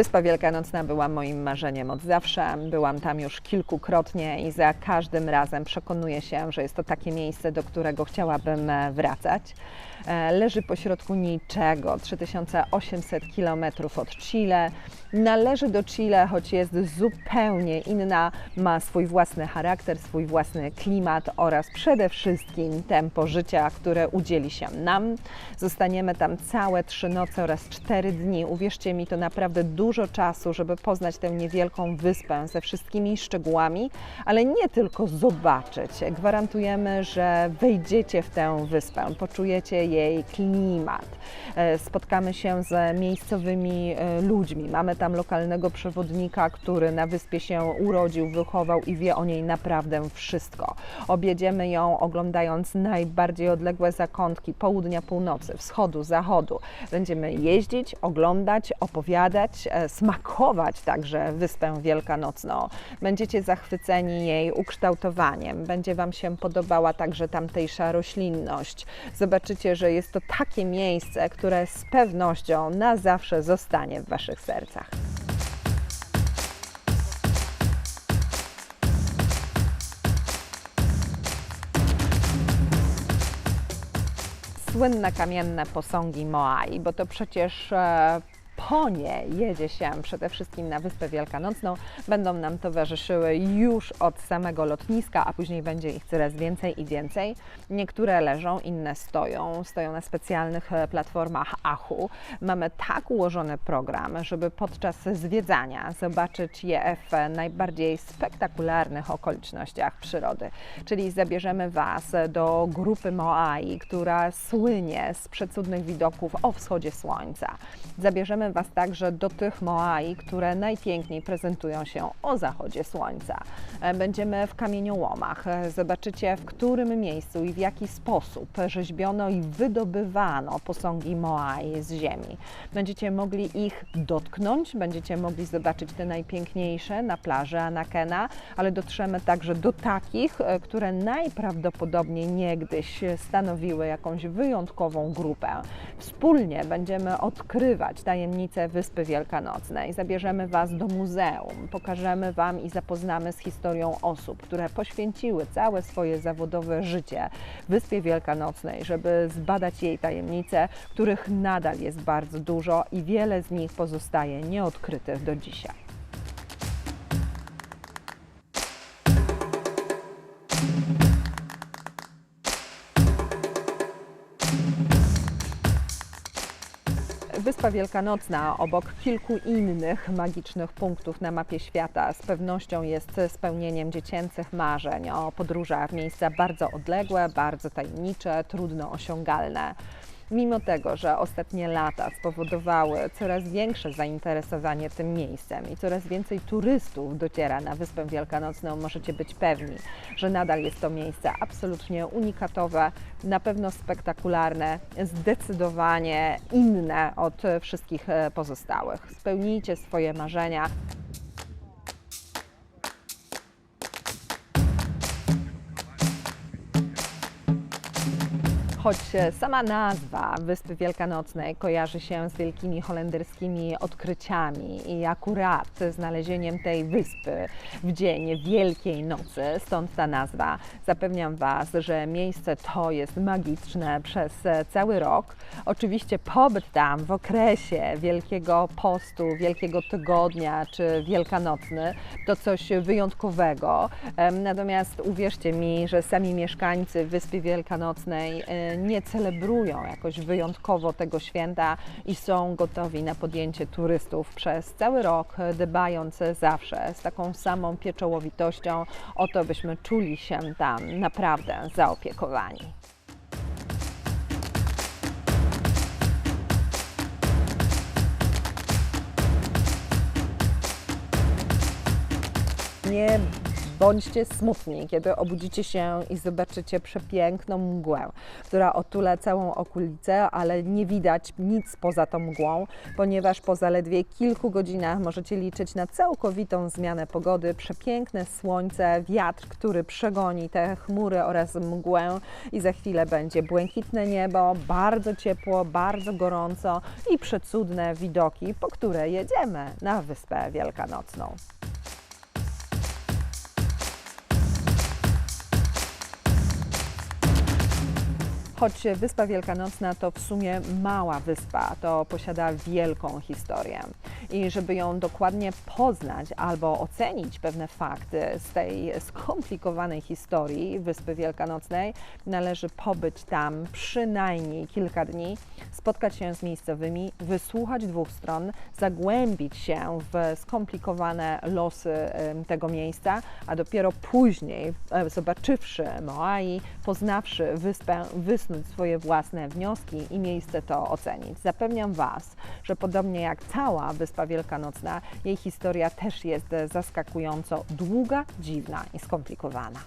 Wyspa Wielkanocna była moim marzeniem od zawsze. Byłam tam już kilkukrotnie i za każdym razem przekonuję się, że jest to takie miejsce, do którego chciałabym e, wracać. E, Leży pośrodku niczego, 3800 km od Chile. Należy do Chile, choć jest zupełnie inna, ma swój własny charakter, swój własny klimat oraz przede wszystkim tempo życia, które udzieli się nam. Zostaniemy tam całe trzy noce oraz cztery dni. Uwierzcie mi, to naprawdę dużo czasu, żeby poznać tę niewielką wyspę ze wszystkimi szczegółami, ale nie tylko zobaczyć. Gwarantujemy, że wejdziecie w tę wyspę, poczujecie jej klimat. E, Spotkamy się z miejscowymi e, ludźmi. Mamy tam lokalnego przewodnika, który na wyspie się urodził, wychował i wie o niej naprawdę wszystko. Objedziemy ją oglądając najbardziej odległe zakątki południa, północy, wschodu, zachodu. Będziemy jeździć, oglądać, opowiadać, e, smakować także Wyspę Wielkanocną. Będziecie zachwyceni jej ukształtowaniem. Będzie Wam się podobała także tamtejsza roślinność. Zobaczycie, że jest to takie miejsce, które z pewnością na zawsze zostanie w Waszych sercach. Słynne kamienne posągi Moai, bo to przecież e, po nie jedzie się przede wszystkim na Wyspę Wielkanocną. Będą nam towarzyszyły już od samego lotniska, a później będzie ich coraz więcej i więcej. Niektóre leżą, inne stoją. Stoją na specjalnych e, platformach Achu. Mamy tak ułożony program, żeby podczas zwiedzania zobaczyć je w najbardziej spektakularnych okolicznościach przyrody. Czyli zabierzemy Was do grupy Moai, która słynie z przecudnych widoków o wschodzie słońca. Zabierzemy Was także do tych Moai, które najpiękniej prezentują się o zachodzie słońca. E, Będziemy w kamieniołomach. E, Zobaczycie, w którym miejscu i w jaki sposób rzeźbiono i wydobywano posągi Moai z ziemi. Będziecie mogli ich dotknąć, będziecie mogli zobaczyć te najpiękniejsze na plaży Anakena, ale dotrzemy także do takich, e, które najprawdopodobniej niegdyś stanowiły jakąś wyjątkową grupę. Wspólnie będziemy odkrywać tajemnice Wyspy Wielkanocnej. Zabierzemy Was do muzeum, pokażemy Wam i zapoznamy z historią osób, które poświęciły całe swoje zawodowe życie Wyspie Wielkanocnej, żeby zbadać jej tajemnice, których nadal jest bardzo dużo i wiele z nich pozostaje nieodkrytych do dzisiaj. Wyspa Wielkanocna, obok kilku innych magicznych punktów na mapie świata, z pewnością jest spełnieniem dziecięcych marzeń o podróżach w miejsca bardzo odległe, bardzo tajemnicze, trudno osiągalne. Mimo tego, że ostatnie lata spowodowały coraz większe zainteresowanie tym miejscem i coraz więcej turystów dociera na Wyspę Wielkanocną, możecie być pewni, że nadal jest to miejsce absolutnie unikatowe, na pewno spektakularne, zdecydowanie inne od wszystkich e, pozostałych. Spełnijcie swoje marzenia. Choć sama nazwa Wyspy Wielkanocnej kojarzy się z wielkimi holenderskimi odkryciami i akurat znalezieniem tej wyspy w dzień Wielkiej Nocy, stąd ta nazwa, zapewniam Was, że miejsce to jest magiczne przez cały rok. Oczywiście pobyt tam w okresie Wielkiego Postu, Wielkiego Tygodnia czy Wielkanocny to coś wyjątkowego. Natomiast uwierzcie mi, że sami mieszkańcy Wyspy Wielkanocnej nie celebrują jakoś wyjątkowo tego święta i są gotowi na podjęcie turystów przez cały rok, dbając zawsze z taką samą pieczołowitością o to, byśmy czuli się tam naprawdę zaopiekowani. Nie bądźcie smutni, kiedy obudzicie się i zobaczycie przepiękną mgłę, która otula całą okolicę, ale nie widać nic poza tą mgłą, ponieważ po zaledwie kilku godzinach możecie liczyć na całkowitą zmianę pogody, przepiękne słońce, wiatr, który przegoni te chmury oraz mgłę i za chwilę będzie błękitne niebo, bardzo ciepło, bardzo gorąco i przecudne widoki, po które jedziemy na Wyspę Wielkanocną. Choć Wyspa Wielkanocna to w sumie mała wyspa, to posiada wielką historię. I żeby ją dokładnie poznać albo ocenić pewne fakty z tej skomplikowanej historii Wyspy Wielkanocnej, należy pobyć tam przynajmniej kilka dni, spotkać się z miejscowymi, wysłuchać dwóch stron, zagłębić się w skomplikowane losy tego miejsca, a dopiero później, e, zobaczywszy Moai, poznawszy wyspę, wysnuć swoje własne wnioski i miejsce to ocenić. Zapewniam Was, że podobnie jak cała Wyspa Wielkanocna, jej historia też jest zaskakująco długa, dziwna i skomplikowana.